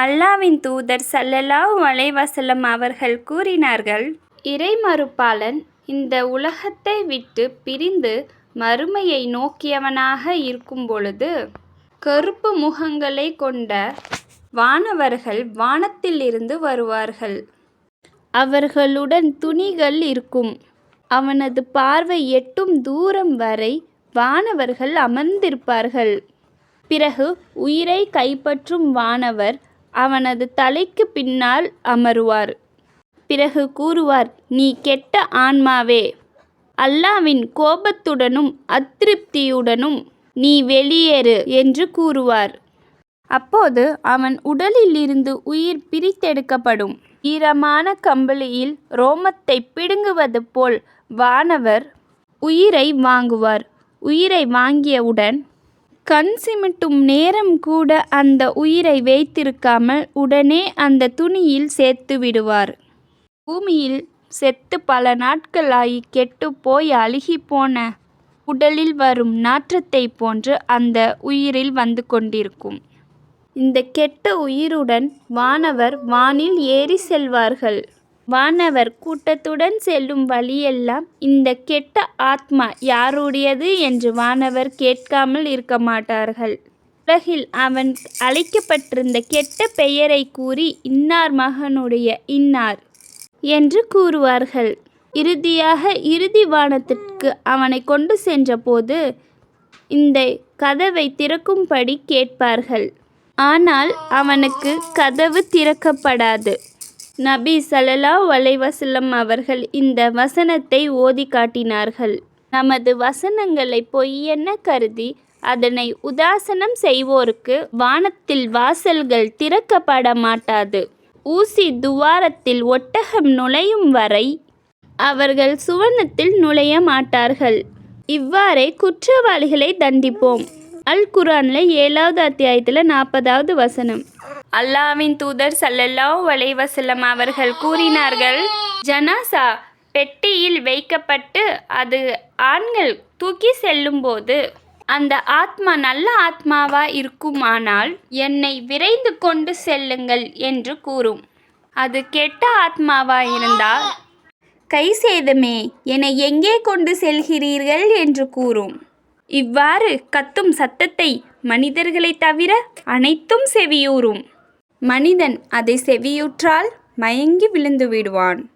அல்லாவின் தூதர் சல்லல்லாஹ் அலைஹி அவர்கள் கூறினார்கள் இறைமறுப்பாளன் இந்த உலகத்தை விட்டு பிரிந்து மறுமையை நோக்கியவனாக இருக்கும் பொழுது கருப்பு முகங்களைக் கொண்ட வானவர்கள் வானத்திலிருந்து வருவார்கள். அவர்களுடன் துணிகள் இருக்கும். அவனது பார்வை எட்டும் தூரம் வரை வானவர்கள் அமர்ந்திருப்பார்கள். பிறகு உயிரை கைப்பற்றும் வானவர் அவனது தலைக்குப் பின்னால் அமருவார். பிறகு கூறுவார் நீ கெட்ட ஆன்மாவே அல்லாவின் கோபத்துடனும் அதிருப்தியுடனும் நீ வெளியேறு என்று கூறுவார். அப்போது அவன் உடலிலிருந்து உயிர் பிரித்தெடுக்கப்படும். ஈரமான கம்பளியில் ரோமத்தை பிடுங்குவது போல் வானவர் உயிரை வாங்குவார். உயிரை வாங்கியவுடன் கண் சிமிட்டும் நேரம் கூட அந்த உயிரை வைத்திருக்காமல் உடனே அந்த துணியில் சேர்த்து விடுவார் பூமியில் செத்து பல நாட்களாகி கெட்டுப் போய் அழுகிப்போன உடலில் வரும் நாற்றத்தைப் போன்று அந்த உயிரில் வந்து கொண்டிருக்கும். இந்த கெட்ட உயிருடன் வானவர் வானில் ஏறிச் செல்வார்கள். வானவர் கூட்டத்துடன் செல்லும் வழியெல்லாம் இந்த கெட்ட ஆத்மா யாருடையது என்று வானவர் கேட்காமல் இருக்க மாட்டார்கள் உலகில் அவன் அழைக்கப்பட்டிருந்த கெட்ட பெயரைக் கூறி இன்னார் மகனுடைய இன்னார் என்று கூறுவார்கள். இறுதியாக இறுதி வானத்திற்கு அவனை கொண்டு சென்றபோது இந்த கதவை திறக்கும்படி கேட்பார்கள். ஆனால் அவனுக்கு கதவு திறக்கப்படாது. நபி சலலா வலைவசல்லம் அவர்கள் இந்த வசனத்தை ஓதி காட்டினார்கள். நமது வசனங்களை பொய்யென கருதி அதனை உதாசனம் செய்வோருக்கு வானத்தில் வாசல்கள் திறக்கப்பட மாட்டாது. ஊசி துவாரத்தில் ஒட்டகம் நுழையும் வரை அவர்கள் சுவனத்தில் நுழைய மாட்டார்கள். இவ்வாறே குற்றவாளிகளை தண்டிப்போம். அல் குரானில் ஏழாவது அத்தியாயத்தில் நாற்பதாவது வசனம். அல்லாஹ்வின் தூதர் சல்லல்லா வலைவசல்லம் அவர்கள் கூறினார்கள் ஜனாசா பெட்டியில் வைக்கப்பட்டு அது ஆண்கள் தூக்கிச் செல்லும்போது அந்த ஆத்மா நல்ல ஆத்மாவா இருக்குமானால் என்னை விரைந்து கொண்டு செல்லுங்கள் என்று கூறும். அது கெட்ட ஆத்மாவாயிருந்தால் கை சேதமே என்னை எங்கே கொண்டு செல்கிறீர்கள் என்று கூறும். இவ்வாறு கத்தும் சத்தத்தை மனிதர்களைத் தவிர அனைத்தும் செவியூறும் மனிதன் அதை செவியுற்றால் மயங்கி விழுந்து விடுவான்.